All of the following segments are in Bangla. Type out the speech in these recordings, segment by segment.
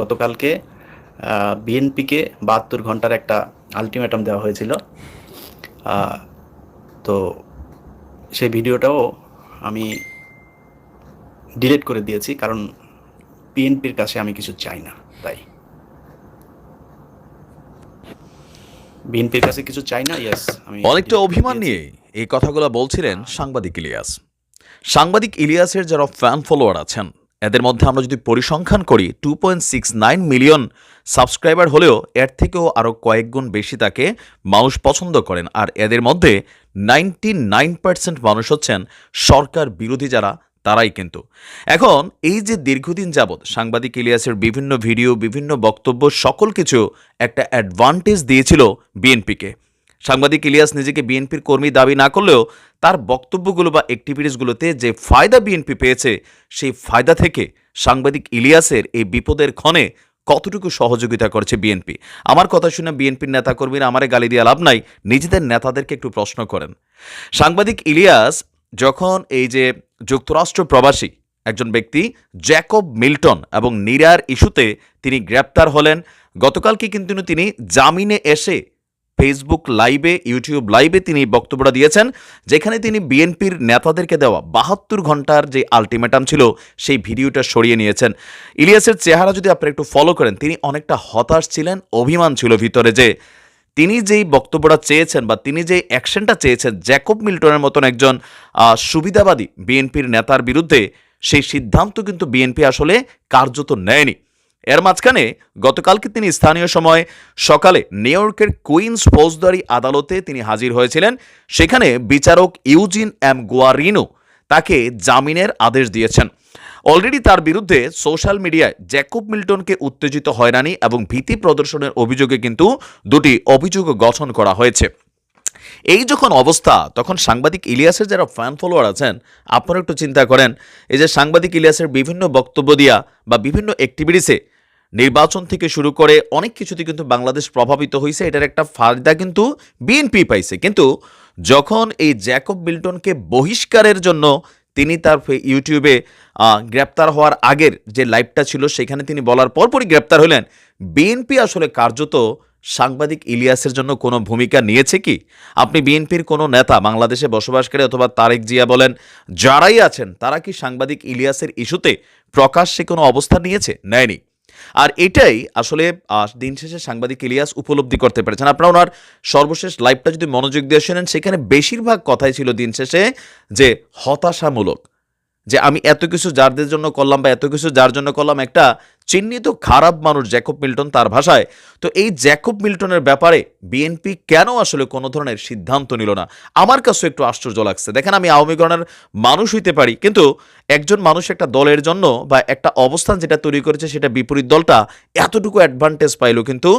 গতকালকে বিএনপিকে বাহাত্তর ঘণ্টার একটা আলটিমেটাম দেওয়া হয়েছিল। তো সেই ভিডিওটাও আমি ডিলিট করে দিয়েছি কারণ বিএনপির কাছে আমি কিছু চাই না তাই। বিএনপির কাছে কিছু চাই না ইয়েস আমি অনেকটা অভিমান নিয়ে এই কথাগুলো বলছিলেন সাংবাদিক ইলিয়াস। সাংবাদিক ইলিয়াসের যারা ফ্যান ফলোয়ার আছেন এদের মধ্যে আমরা যদি পরিসংখ্যান করি two point six nine million subscriber হলেও এর থেকেও আরও কয়েক গুণ বেশি তাকে মানুষ পছন্দ করেন। আর এদের মধ্যে নাইনটি নাইন মানুষ হচ্ছেন সরকার বিরোধী যারা, তারাই কিন্তু। এখন এই যে দীর্ঘদিন যাবৎ সাংবাদিক ইলিয়াসের বিভিন্ন ভিডিও, বিভিন্ন বক্তব্য, সকল কিছু একটা অ্যাডভান্টেজ দিয়েছিল বিএনপিকে। সাংবাদিক ইলিয়াস নিজেকে বিএনপির কর্মী দাবি না করলেও তার বক্তব্যগুলো বা অ্যাক্টিভিটিসগুলোতে যে ফায়দা বিএনপি পেয়েছে, সেই ফায়দা থেকে সাংবাদিক ইলিয়াসের এই বিপদের ক্ষণে কতটুকু সহযোগিতা করছে বিএনপি? আমার কথা শুনে বিএনপির নেতাকর্মীরা আমারে গালি দিয়ে লাভ নাই, নিজেদের নেতাদেরকে একটু প্রশ্ন করেন। সাংবাদিক ইলিয়াস যখন এই যে যুক্তরাষ্ট্র প্রবাসী একজন ব্যক্তি জ্যাকব মিল্টন এবং নিরার ইস্যুতে তিনি গ্রেপ্তার হলেন, গতকালকে কিন্তু তিনি জামিনে এসে ফেসবুক লাইভে ইউটিউব লাইভে তিনি বক্তব্যটা দিয়েছেন, যেখানে তিনি বিএনপির নেতাদেরকে দেওয়া বাহাত্তর ঘণ্টার যে আলটিমেটাম ছিল, সেই ভিডিওটা সরিয়ে নিয়েছেন। ইলিয়াসের চেহারা যদি আপনারা একটু ফলো করেন, তিনি অনেকটা হতাশ ছিলেন, অভিমান ছিল ভিতরে যে তিনি যেই বক্তব্যটা চেয়েছেন বা তিনি যেই অ্যাকশনটা চেয়েছেন, জ্যাকব মিল্টনের মতন একজন সুবিধাবাদী বিএনপির নেতার বিরুদ্ধে, সেই সিদ্ধান্ত কিন্তু বিএনপি আসলে কার্যত নেয়নি। এর মাঝখানে গতকালকে তিনি স্থানীয় সময় সকালে নিউ ইয়র্কের কুইন্স ফৌজদারি আদালতে তিনি হাজির হয়েছিলেন। সেখানে বিচারক ইউজিন এম গোয়ারিনো তাকে জামিনের আদেশ দিয়েছেন। অলরেডি তার বিরুদ্ধে সোশ্যাল মিডিয়ায় জ্যাকব মিল্টনকে উত্তেজিত হয়রানি এবং ভীতি প্রদর্শনের অভিযোগে কিন্তু দুটি অভিযোগ গঠন করা হয়েছে। এই যখন অবস্থা, তখন সাংবাদিক ইলিয়াসের যারা ফ্যান ফলোয়ার আছেন, আপনারা একটু চিন্তা করেন, এই যে সাংবাদিক ইলিয়াসের বিভিন্ন বক্তব্য দিয়া বা বিভিন্ন অ্যাক্টিভিটিসে নির্বাচন থেকে শুরু করে অনেক কিছুতে কিন্তু বাংলাদেশ প্রভাবিত হয়েছে এটার একটা ফায়দা কিন্তু বিএনপি পাইছে। কিন্তু যখন এই জ্যাকব মিল্টনকে বহিষ্কারের জন্য তিনি তার ইউটিউবে গ্রেপ্তার হওয়ার আগের যে লাইভটা ছিল, সেখানে তিনি বলার পরপরই গ্রেপ্তার হলেন বিএনপি আসলে কার্যত সাংবাদিক ইলিয়াসের জন্য কোনো ভূমিকা নিয়েছে কি? আপনি বিএনপির কোনো নেতা বাংলাদেশে বসবাসকারী অথবা তারেক জিয়া বলেন, যারাই আছেন, তারা কি সাংবাদিক ইলিয়াসের ইস্যুতে প্রকাশ্যে কোনো অবস্থান নিয়েছে? নেয়নি। আর এটাই আসলে দিন শেষে সাংবাদিক ইলিয়াস উপলব্ধি করতে পেরেছেন। আপনারা ওনার সর্বশেষ লাইভটা যদি মনোযোগ দিয়ে শোনেন, সেখানে বেশিরভাগ কথাই ছিল দিন শেষে যে হতাশামূলক। যে আমি এত কিছু যারদের জন্য করলাম বা এত কিছু যার জন্য করলাম একটা চিহ্নিত খারাপ মানুষ জ্যাকব মিল্টন তার ভাষায়। তো এই জ্যাকব মিল্টনের ব্যাপারে বিএনপি কেন আসলে কোনো ধরনের সিদ্ধান্ত নিল না? আমার কাছে একটু আশ্চর্য লাগছে। দেখেন, আমি আওয়ামী গণের মানুষ হইতে পারি, কিন্তু একজন মানুষ একটা দলের জন্য বা একটা অবস্থান যেটা তৈরি করেছে সেটা বিপরীত দলটা এতটুকু অ্যাডভান্টেজ পাইলো। কিন্তু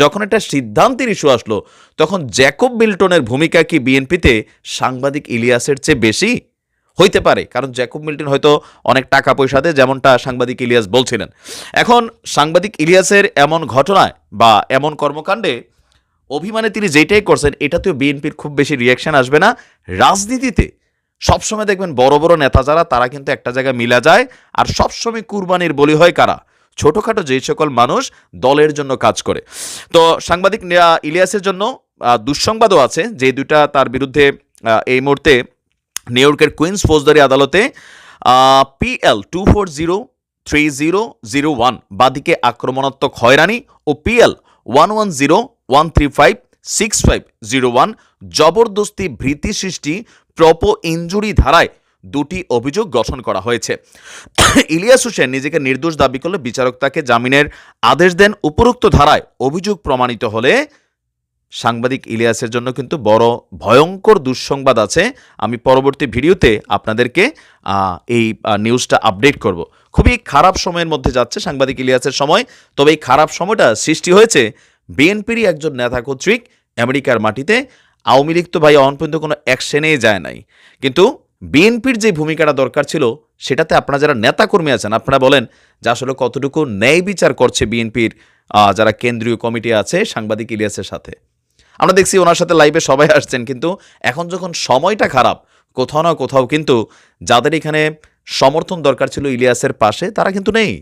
যখন একটা সিদ্ধান্তের ইস্যু আসলো, তখন জ্যাকব মিল্টনের ভূমিকা কি বিএনপিতে সাংবাদিক ইলিয়াসের চেয়ে বেশি? হইতে পারে, কারণ জ্যাকব মিল্টন হয়তো অনেক টাকা পয়সা দেয়, যেমনটা সাংবাদিক ইলিয়াস বলছিলেন। এখন সাংবাদিক ইলিয়াসের এমন ঘটনায় বা এমন কর্মকাণ্ডে অভিমানে তিনি যেটাই করছেন, এটাতেও বিএনপির খুব বেশি রিয়াকশন আসবে না। রাজনীতিতে সবসময় দেখবেন বড় বড় নেতা যারা, তারা কিন্তু একটা জায়গায় মিলা যায়, আর সবসময় কুরবানির বলি হয় কারা? ছোটোখাটো যেই সকল মানুষ দলের জন্য কাজ করে। তো সাংবাদিক ইলিয়াসের জন্য দুঃসংবাদও আছে যে দুটা তার বিরুদ্ধে এই মুহূর্তে নিউ ইয়র্কের কুইন্স ফৌজদারি আদালতে PL two four zero three zero zero one বাদিকে আক্রমণাত্মক হয়রানি ও PL one one zero one three five six five zero one জবরদস্তি ভীতি সৃষ্টি, প্রপো ইঞ্জুরি ধারায় দুটি অভিযোগ গঠন করা হয়েছে। ইলিয়াস হোসেন নিজেকে নির্দোষ দাবি করলে বিচারক তাকে জামিনের আদেশ দেন। উপরোক্ত ধারায় অভিযোগ প্রমাণিত হলে সাংবাদিক ইলিয়াসের জন্য কিন্তু বড় ভয়ঙ্কর দুঃসংবাদ আছে। আমি পরবর্তী ভিডিওতে আপনাদেরকে এই নিউজটা আপডেট করব। খুবই খারাপ সময়ের মধ্যে যাচ্ছে সাংবাদিক ইলিয়াসের সময়। তবে এই খারাপ সময়টা সৃষ্টি হয়েছে বিএনপিরই একজন নেতা কর্তৃক আমেরিকার মাটিতে। আওয়ামী লীগ তো ভাই অন পর্যন্ত কোনো অ্যাকশনেই যায় নাই। কিন্তু বিএনপির যে ভূমিকাটা দরকার ছিল, সেটাতে আপনারা যারা নেতাকর্মী আছেন, আপনারা বলেন যে আসলে কতটুকু ন্যায় বিচার করছে বিএনপির যারা কেন্দ্রীয় কমিটি আছে সাংবাদিক ইলিয়াসের সাথে। আমরা দেখছি ওনার সাথে লাইভে সবাই আসছেন, কিন্তু এখন যখন সময়টা খারাপ, কোথাও না কোথাও কিন্তু যাদের এখানে সমর্থন দরকার ছিল ইলিয়াসের পাশে, তারা কিন্তু নেই।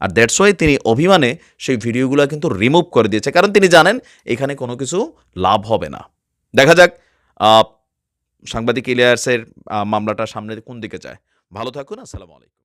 আর দ্যাটস ওয়াই তিনি অভিমানে সেই ভিডিওগুলো কিন্তু রিমুভ করে দিয়েছে। কারণ তিনি জানেন এখানে কোনো কিছু লাভ হবে না। দেখা যাক সাংবাদিক ইলিয়াসের মামলাটা সামনে কোন দিকে যায়। ভালো থাকুন, আসসালামু আলাইকুম।